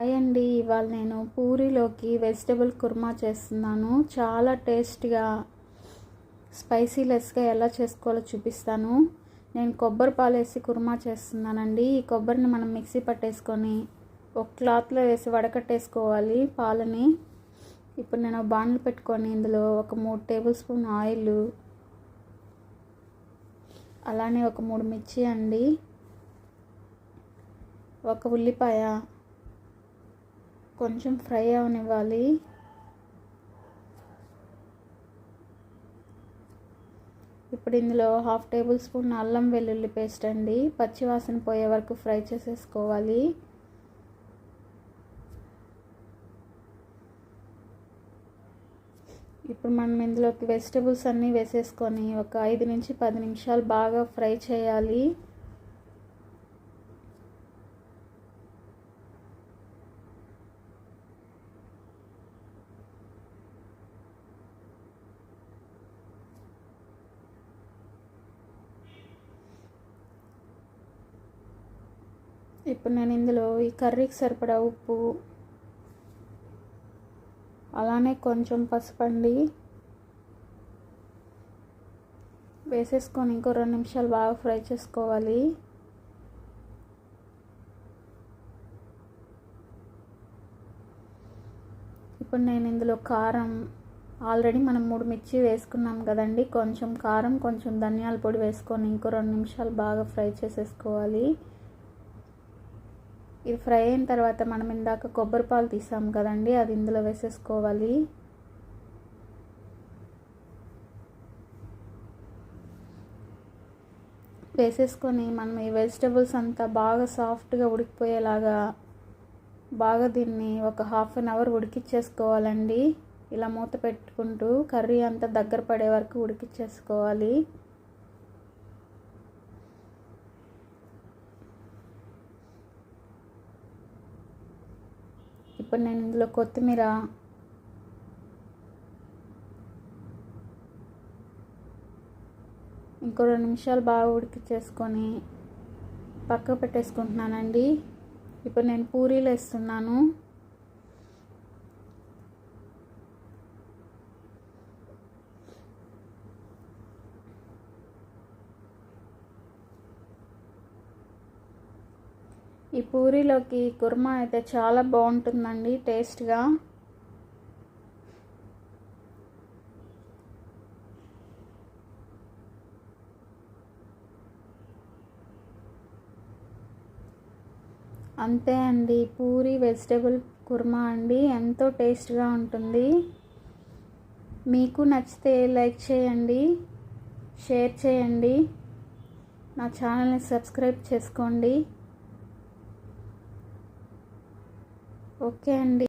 Hi అండి. ఇవాళ నేను పూరీలోకి వెజిటబుల్ కుర్మా చేస్తున్నాను. చాలా టేస్ట్గా స్పైసీలెస్గా ఎలా చేసుకోవాలో చూపిస్తాను. నేను కొబ్బరి పాలు వేసి కుర్మా చేస్తున్నానండి. ఈ కొబ్బరిని మనం మిక్సీ పట్టేసుకొని ఒక క్లాత్లో వేసి వడకట్టేసుకోవాలి పాలని. ఇప్పుడు నేను బాండ్లు పెట్టుకొని ఇందులో ఒక మూడు టేబుల్ స్పూన్ ఆయిల్ అలానే ఒక మూడు మిర్చి అండి ఒక ఉల్లిపాయ కొంచెం ఫ్రై అవనివ్వాలి. ఇప్పుడు ఇందులో హాఫ్ టేబుల్ స్పూన్ అల్లం వెల్లుల్లి పేస్ట్ అండి. పచ్చివాసన పోయే వరకు ఫ్రై చేసేసుకోవాలి. ఇప్పుడు మనం ఇందులోకి వెజిటేబుల్స్ అన్నీ వేసేసుకొని ఒక ఐదు నుంచి పది నిమిషాలు బాగా ఫ్రై చేయాలి. ఇప్పుడు నేను ఇందులో ఈ కర్రీకి సరిపడా ఉప్పు అలానే కొంచెం పసుపండి వేసేసుకొని ఇంకో రెండు నిమిషాలు బాగా ఫ్రై చేసుకోవాలి. ఇప్పుడు నేను ఇందులో కారం ఆల్రెడీ మనం మూడు మిర్చి వేసుకున్నాం కదండి. కొంచెం కారం కొంచెం ధనియాల పొడి వేసుకొని ఇంకో రెండు నిమిషాలు బాగా ఫ్రై చేసేసుకోవాలి. ఇది ఫ్రై అయిన తర్వాత మనం ఇందాక కొబ్బరి పాలు తీసాం కదండి అది ఇందులో వేసేసుకోవాలి. వేసేసుకొని మనం ఈ వెజిటబుల్స్ అంతా బాగా సాఫ్ట్గా ఉడికిపోయేలాగా బాగా దీన్ని ఒక హాఫ్ అన్ అవర్ ఉడికిచ్చేసుకోవాలండి. ఇలా మూత పెట్టుకుంటూ కర్రీ అంతా దగ్గర పడే వరకు ఉడికిచ్చేసుకోవాలి. ఇప్పుడు నేను ఇందులో కొత్తిమీర ఇంకో రెండు నిమిషాలు బాగా ఉడికిచ్చేసుకొని పక్క పెట్టేసుకుంటున్నానండి. ఇప్పుడు నేను పూరీలు వేస్తున్నాను. ఈ పూరీలోకి కుర్మా అయితే చాలా బాగుంటుందండి టేస్ట్గా. అంతే అండి పూరి వెజిటేబుల్ కుర్మా అండి ఎంతో టేస్ట్గా ఉంటుంది. మీకు నచ్చితే లైక్ చేయండి షేర్ చేయండి. నా ఛానల్ని సబ్స్క్రైబ్ చేసుకోండి. ఓకే అండి.